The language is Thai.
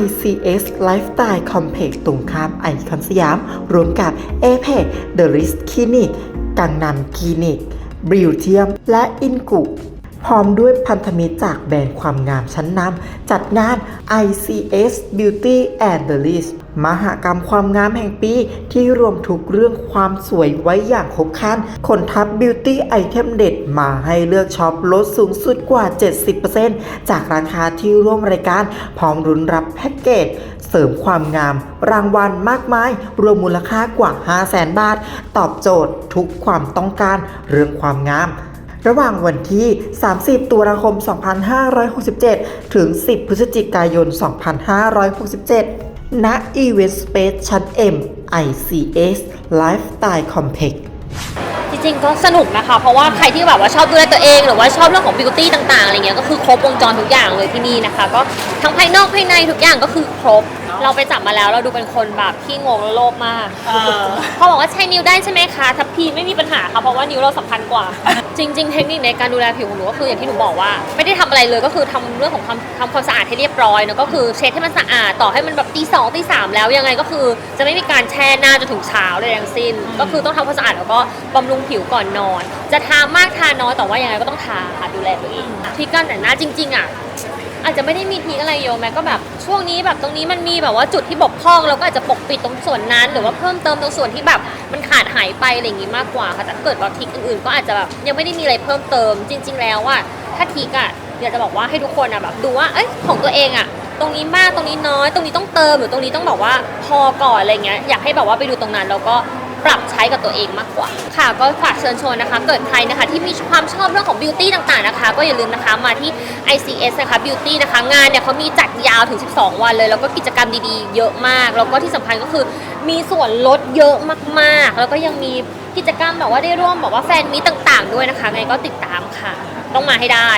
ICS Lifestyle Complex ตรงข้ามไอคอนสยาม รวมกับ a p e The Risk Clinic กังนำคลินิกบริวเทียม และอินกุ พร้อมด้วยพันธมิตรจากแบรนด์ความงามชั้นนำจัดงาน ICS Beauty and the List มหกรรมความงามแห่งปีที่รวมทุกเรื่องความสวยไว้อย่างครบครันคนทับ Beauty Item เด็ดมาให้เลือกช็อปลดสูงสุดกว่า 70%จากราคาที่ร่วมรายการ พร้อมรุนรับแพ็กเกจ เสริมความงาม รางวัลมากมาย รวมมูลค่ากว่า 500,000 บาท ตอบโจทย์ทุกความต้องการเรื่องความงาม ระหว่างวันที่ 30 ตุลาคม 2567 ถึง 10 พฤศจิกายน 2567ณ Event Space ชั้น M ICS Lifestyle Complex จริงๆก็สนุกนะคะ เพราะว่าใครที่แบบว่าชอบดูแลตัวเอง หรือว่าชอบเรื่องของบิวตี้ต่างๆอะไรเงี้ยก็คือครบวงจรทุกอย่างเลยที่นี่นะคะ ก็ทั้งภายนอกภายในทุกอย่างก็คือครบ เราไปจับมาแล้วเราดูเป็นคนแบบขี้งงและโลภมากเออเขาบอกว่าใช้นิ้วได้ใช่ไหมคะทัพพีไม่มีปัญหาค่ะเพราะว่านิ้วเราสำคัญกว่า จริง ๆ เทคนิคในการดูแลผิวของหนูก็คืออย่างที่หนูบอกว่า ไม่ได้ทำอะไรเลยก็คือทำเรื่องของความทำความสะอาดให้เรียบร้อยเนอะก็คือเช็ดให้มันสะอาดต่อให้มันแบบตีสองตีสามแล้วยังไงก็คือ จะไม่มีการแช่หน้าจนถึงเช้าเลยทั้งสิ้น ก็คือต้องทำความสะอาดแล้วก็บำรุงผิวก่อนนอน จะทามากทาน้อยแต่ว่ายังไงก็ต้องทาค่ะดูแลตัวเองที่การแต่งหน้าจริง ๆอะ อาจจะไม่ได้มีทีอะไรเยอะแม้ก็แบบช่วงนี้แบบตรงนี้มันมีแบบว่าจุดที่บกพร่องเราก็อาจจะปกปิดตรงส่วนนั้น หรือว่าเพิ่มเติมตรงส่วนที่แบบมันขาดหายไปอะไรอย่างงี้มากกว่าค่ะแต่เกิดว่าทิกอื่นๆ ก็อาจจะแบบยังไม่ได้มีอะไรเพิ่มเติม จริง ๆ แล้วอะถ้าทิกอะอยากจะบอกว่าให้ทุกคนอะแบบดูว่าเอ้ยของตัวเองอะตรงนี้มากตรงนี้น้อย ตรงนี้ต้องเติมหรือตรงนี้ต้องแบบว่าพอก่อนอะไรเงี้ยอยากให้แบบว่าไปดูตรงนั้นแล้วก็ ปรับใช้กับตัวเองมากกว่า ค่ะก็ฝากเชิญชวนนะคะ เกิดใครนะคะที่มีความชอบเรื่องของบิวตี้ต่างๆนะคะ ก็อย่าลืมนะคะมาที่ ICS นะคะบิวตี้นะคะ งานเนี่ยเขามีจัดยาวถึง 12 วันเลย แล้วก็กิจกรรมดีๆ เยอะมาก แล้วก็ที่สำคัญก็คือมีส่วนลดเยอะมากๆ แล้วก็ยังมีกิจกรรมแบบว่าได้ร่วมแบบว่าแฟนมีตต่าง ๆ ด้วยนะคะไงก็ติดตามค่ะ ต้องมาให้ได้